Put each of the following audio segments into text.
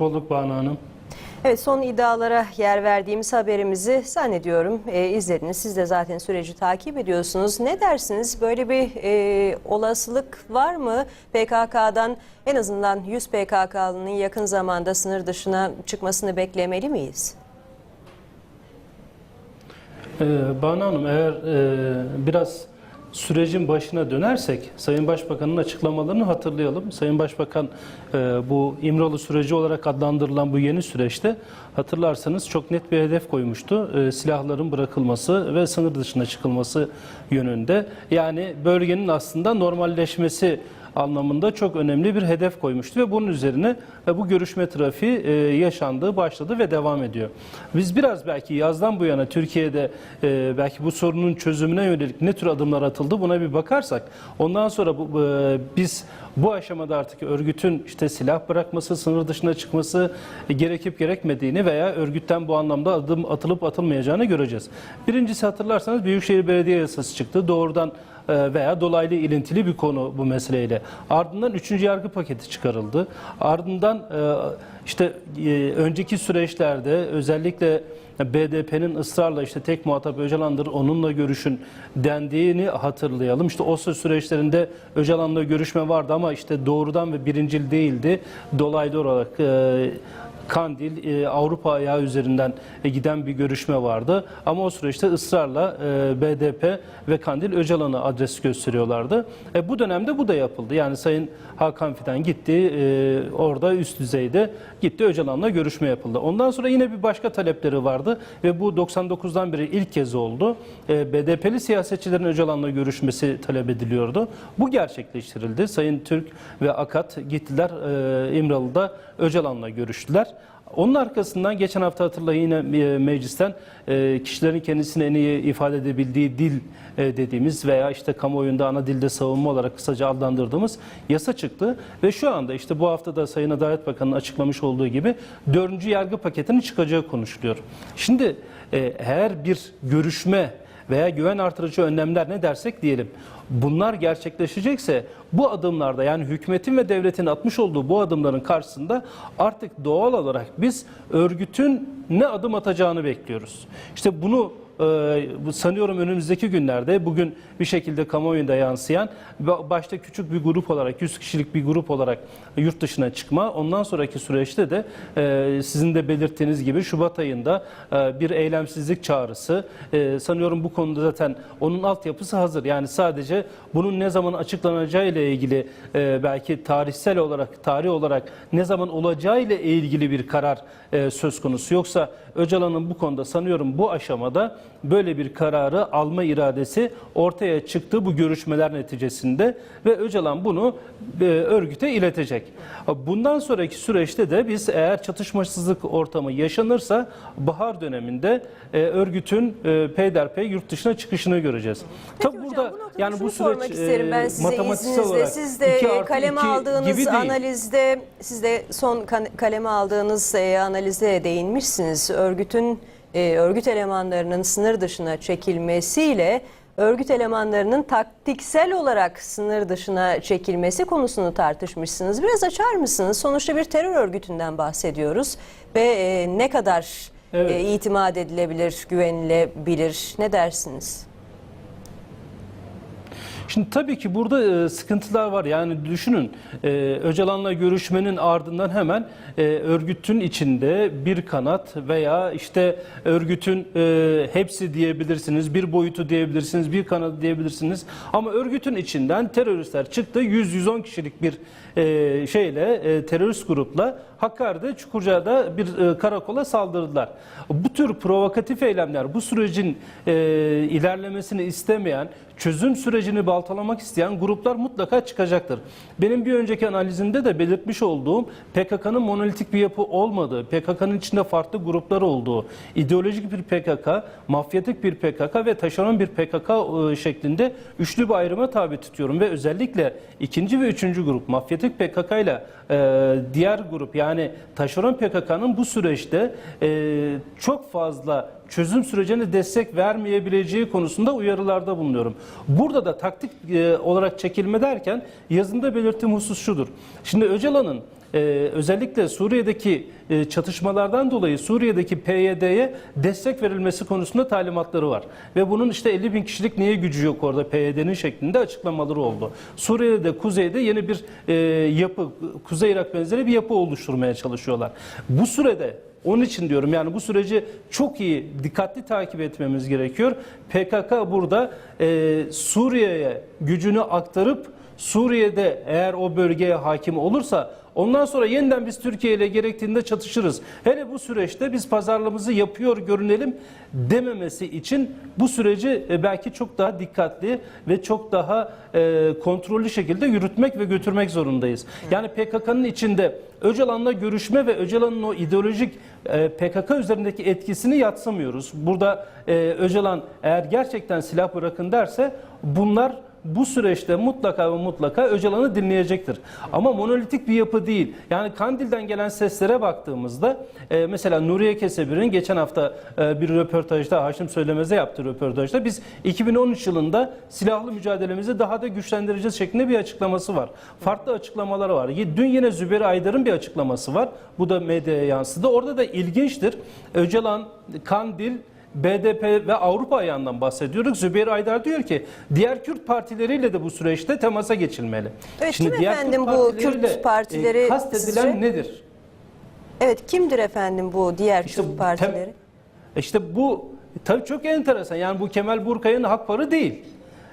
Bulduk Banu Hanım. Evet son iddialara yer verdiğimiz haberimizi zannediyorum e, izlediniz. Siz de zaten süreci takip ediyorsunuz. Ne dersiniz? Böyle bir e, olasılık var mı? PKK'dan en azından 100 PKK'lının yakın zamanda sınır dışına çıkmasını beklemeli miyiz? Ee, Banu Hanım eğer e, biraz sürecin başına dönersek Sayın Başbakan'ın açıklamalarını hatırlayalım. Sayın Başbakan e, bu İmralı süreci olarak adlandırılan bu yeni süreçte hatırlarsanız çok net bir hedef koymuştu. E, silahların bırakılması ve sınır dışına çıkılması yönünde. Yani bölgenin aslında normalleşmesi anlamında çok önemli bir hedef koymuştu ve bunun üzerine e, bu görüşme trafiği e, yaşandığı başladı ve devam ediyor. Biz biraz belki yazdan bu yana Türkiye'de e, belki bu sorunun çözümüne yönelik ne tür adımlar atıldı buna bir bakarsak ondan sonra bu, biz bu aşamada artık örgütün işte silah bırakması, sınır dışına çıkması gerekip gerekmediğini veya örgütten bu anlamda adım atılıp atılmayacağını göreceğiz. Birincisi hatırlarsanız Büyükşehir Belediye Yasası çıktı. Doğrudan veya dolaylı ilintili bir konu bu meseleyle. Ardından 3. yargı paketi çıkarıldı. Ardından e, işte e, önceki süreçlerde özellikle BDP'nin ısrarla işte tek muhatap Öcalan'dır onunla görüşün dendiğini hatırlayalım. İşte o süreçlerinde Öcalan'la görüşme vardı ama işte doğrudan ve birincil değildi. Dolaylı olarak e, Kandil, e, Avrupa ayağı üzerinden e, giden bir görüşme vardı. Ama o süreçte ısrarla e, BDP ve Kandil Öcalan'a adres gösteriyorlardı. E, bu dönemde bu da yapıldı. Yani Sayın Hakan Fidan gitti, e, orada üst düzeyde gitti Öcalan'la görüşme yapıldı. Ondan sonra yine bir başka talepleri vardı ve bu 99'dan beri ilk kez oldu. E, BDP'li siyasetçilerin Öcalan'la görüşmesi talep ediliyordu. Bu gerçekleştirildi. Sayın Türk ve Akat gittiler e, İmralı'da Öcalan'la görüştüler. Onun arkasından geçen hafta hatırlayın yine e, meclisten e, kişilerin kendisini en iyi ifade edebildiği dil e, dediğimiz veya işte kamuoyunda ana dilde savunma olarak kısaca adlandırdığımız yasa çıktı. Ve şu anda işte bu hafta da Sayın Adalet Bakanı'nın açıklamış olduğu gibi dördüncü yargı paketinin çıkacağı konuşuluyor. Şimdi eğer bir görüşme veya güven artırıcı önlemler ne dersek diyelim. Bunlar gerçekleşecekse bu adımlarda yani hükümetin ve devletin atmış olduğu bu adımların karşısında artık doğal olarak biz örgütün ne adım atacağını bekliyoruz. İşte bunu e, bu sanıyorum önümüzdeki günlerde bugün bir şekilde kamuoyunda yansıyan başta küçük bir grup olarak 100 kişilik bir grup olarak yurt dışına çıkma ondan sonraki süreçte de e, sizin de belirttiğiniz gibi Şubat ayında e, bir eylemsizlik çağrısı E, sanıyorum bu konuda zaten onun altyapısı hazır. Yani sadece bunun ne zaman açıklanacağı ile ilgili e, belki tarihsel olarak tarih olarak ne zaman olacağı ile ilgili bir karar söz konusu. Yoksa Öcalan'ın bu konuda sanıyorum bu aşamada böyle bir kararı alma iradesi ortaya çıktı bu görüşmeler neticesinde ve Öcalan bunu e, örgüte iletecek. Bundan sonraki süreçte de biz eğer çatışmasızlık ortamı yaşanırsa bahar döneminde e, örgütün e, peyderpey yurt dışına çıkışını göreceğiz. Peki Tabii hocam, burada bu yani bu süreç isterim ben size matematiksel izninizle. olarak Siz de 2 artı kaleme 2 aldığınız gibi değil. analizde, siz de son kaleme aldığınız analizde değinmişsiniz. Örgütün e, örgüt elemanlarının sınır dışına çekilmesiyle örgüt elemanlarının taktiksel olarak sınır dışına çekilmesi konusunu tartışmışsınız. Biraz açar mısınız? Sonuçta bir terör örgütünden bahsediyoruz ve e, ne kadar Evet. e, itimat edilebilir, güvenilebilir? Ne dersiniz? Şimdi tabii ki burada e, sıkıntılar var. Yani düşünün e, Öcalan'la görüşmenin ardından hemen e, örgütün içinde bir kanat veya işte örgütün hepsi diyebilirsiniz, bir boyutu diyebilirsiniz, bir kanadı diyebilirsiniz. Ama örgütün içinden teröristler çıktı. 100-110 kişilik bir şeyle terörist grupla Hakkari'de Çukurca'da bir e, karakola saldırdılar. Bu tür provokatif eylemler bu sürecin e, ilerlemesini istemeyen çözüm sürecini baltalamak isteyen gruplar mutlaka çıkacaktır. Benim bir önceki analizimde de belirtmiş olduğum PKK'nın monolitik bir yapı olmadığı, PKK'nın içinde farklı gruplar olduğu, ideolojik bir PKK, mafyatik bir PKK ve taşeron bir PKK e, şeklinde üçlü bir ayrıma tabi tutuyorum ve özellikle ikinci ve üçüncü grup mafyatik PKK ile e, diğer grup yani taşeron PKK'nın bu süreçte e, çok fazla çözüm sürecine destek vermeyebileceği konusunda uyarılarda bulunuyorum. Burada da taktik e, olarak çekilme derken yazında belirttiğim husus şudur. Şimdi Öcalan'ın e, özellikle Suriye'deki e, çatışmalardan dolayı Suriye'deki PYD'ye destek verilmesi konusunda talimatları var. Ve bunun işte 50 bin kişilik niye gücü yok orada PYD'nin şeklinde açıklamaları oldu. Suriye'de kuzeyde yeni bir e, yapı, Kuzey Irak benzeri bir yapı oluşturmaya çalışıyorlar. Bu sürede onun için diyorum yani bu süreci çok iyi dikkatli takip etmemiz gerekiyor. PKK burada e, Suriye'ye gücünü aktarıp Suriye'de eğer o bölgeye hakim olursa ondan sonra yeniden biz Türkiye ile gerektiğinde çatışırız. Hele bu süreçte biz pazarlığımızı yapıyor görünelim dememesi için bu süreci e, belki çok daha dikkatli ve çok daha e, kontrollü şekilde yürütmek ve götürmek zorundayız. Yani PKK'nın içinde Öcalan'la görüşme ve Öcalan'ın o ideolojik e, PKK üzerindeki etkisini yatsımıyoruz. Burada Öcalan eğer gerçekten silah bırakın derse bunlar bu süreçte mutlaka ve mutlaka Öcalan'ı dinleyecektir. Ama monolitik bir yapı değil. Yani Kandil'den gelen seslere baktığımızda e, mesela Nuriye Kesebir'in geçen hafta e, bir röportajda Haşim Söylemez'e yaptığı röportajda biz 2013 yılında silahlı mücadelemizi daha da güçlendireceğiz şeklinde bir açıklaması var. Farklı açıklamaları var. Dün yine Zübeyir Aydar'ın bir açıklaması var. Bu da medyaya yansıdı. Orada da ilginçtir. Öcalan, Kandil, BDP ve Avrupa ayağından bahsediyoruz. Zübeyir Aydar diyor ki diğer Kürt partileriyle de bu süreçte temasa geçilmeli. Evet, kim diğer efendim bu Kürt partileriyle, partileri e, kastedilen sizce? nedir? Evet kimdir efendim bu diğer İşte Kürt partileri? tem- İşte bu tabii çok enteresan. Yani bu Kemal Burkay'ın hakları değil.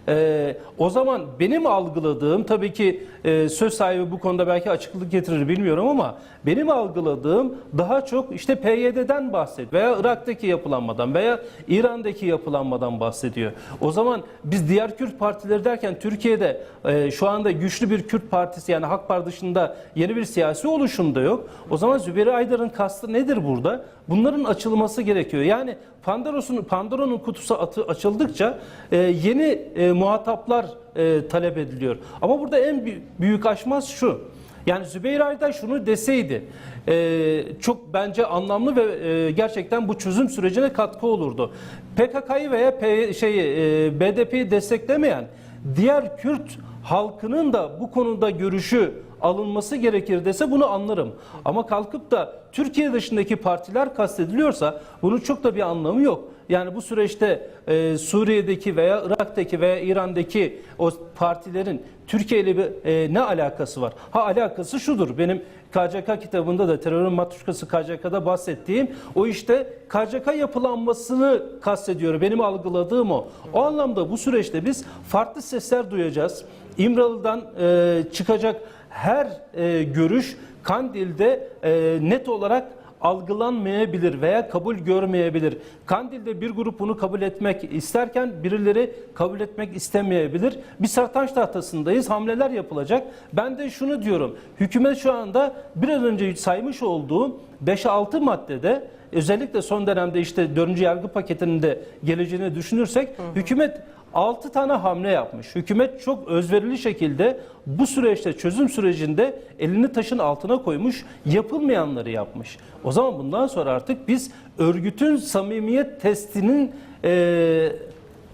Ee, o zaman benim algıladığım tabii ki e, söz sahibi bu konuda belki açıklık getirir bilmiyorum ama benim algıladığım daha çok işte PYD'den bahsediyor veya Irak'taki yapılanmadan veya İran'daki yapılanmadan bahsediyor. O zaman biz diğer Kürt partileri derken Türkiye'de e, şu anda güçlü bir Kürt partisi yani Halk Parti dışında yeni bir siyasi oluşum da yok. O zaman Zübeyir Aydar'ın kastı nedir burada? Bunların açılması gerekiyor. Yani Pandora'nın Pandora'nın kutusu atı, açıldıkça e, yeni e, muhataplar e, talep ediliyor. Ama burada en bü- büyük aşmaz şu. Yani Zübeyir Aydar şunu deseydi e, çok bence anlamlı ve e, gerçekten bu çözüm sürecine katkı olurdu. PKK'yı veya P, şeyi, e, BDP'yi desteklemeyen diğer Kürt halkının da bu konuda görüşü alınması gerekir dese bunu anlarım. Ama kalkıp da Türkiye dışındaki partiler kastediliyorsa bunun çok da bir anlamı yok. Yani bu süreçte e, Suriye'deki veya Irak'taki veya İran'daki o partilerin Türkiye ile bir, e, ne alakası var? Ha alakası şudur. Benim KCK kitabında da terörün matruşkası KCK'da bahsettiğim o işte KCK yapılanmasını kastediyor. Benim algıladığım o. O anlamda bu süreçte biz farklı sesler duyacağız. İmralı'dan e, çıkacak her e, görüş Kandil'de e, net olarak algılanmayabilir veya kabul görmeyebilir. Kandil'de bir grup bunu kabul etmek isterken birileri kabul etmek istemeyebilir. Bir sartaç tahtasındayız. Hamleler yapılacak. Ben de şunu diyorum. Hükümet şu anda bir an önce saymış olduğum 5-6 maddede özellikle son dönemde işte 4. yargı paketinin de geleceğini düşünürsek hükümet 6 tane hamle yapmış. Hükümet çok özverili şekilde bu süreçte çözüm sürecinde elini taşın altına koymuş, yapılmayanları yapmış. O zaman bundan sonra artık biz örgütün samimiyet testinin eee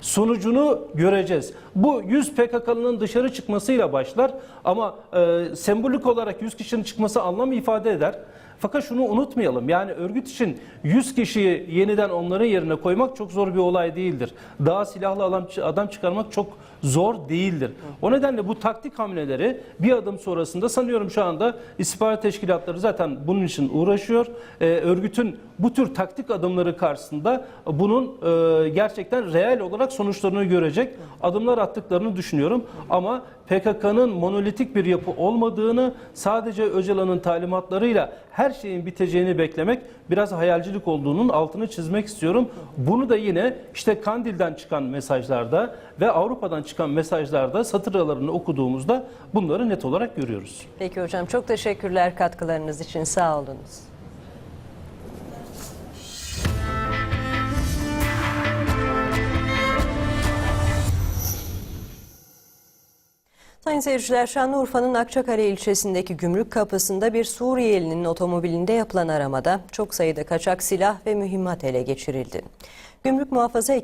sonucunu göreceğiz. Bu 100 PKK'nın dışarı çıkmasıyla başlar ama e, sembolik olarak 100 kişinin çıkması anlam ifade eder. Fakat şunu unutmayalım yani örgüt için 100 kişiyi yeniden onların yerine koymak çok zor bir olay değildir. Daha silahlı adam, adam çıkarmak çok zor değildir. O nedenle bu taktik hamleleri bir adım sonrasında sanıyorum şu anda istihbarat teşkilatları zaten bunun için uğraşıyor. Ee, örgütün bu tür taktik adımları karşısında bunun e, gerçekten reel olarak sonuçlarını görecek adımlar attıklarını düşünüyorum. Ama PKK'nın monolitik bir yapı olmadığını sadece Öcalan'ın talimatlarıyla her şeyin biteceğini beklemek biraz hayalcilik olduğunun altını çizmek istiyorum. Bunu da yine işte Kandil'den çıkan mesajlarda ve Avrupa'dan çıkan mesajlarda satır aralarını okuduğumuzda bunları net olarak görüyoruz. Peki hocam çok teşekkürler katkılarınız için sağ olunuz. Sayın seyirciler Şanlıurfa'nın Akçakale ilçesindeki gümrük kapısında bir Suriyelinin otomobilinde yapılan aramada çok sayıda kaçak silah ve mühimmat ele geçirildi. Gümrük muhafaza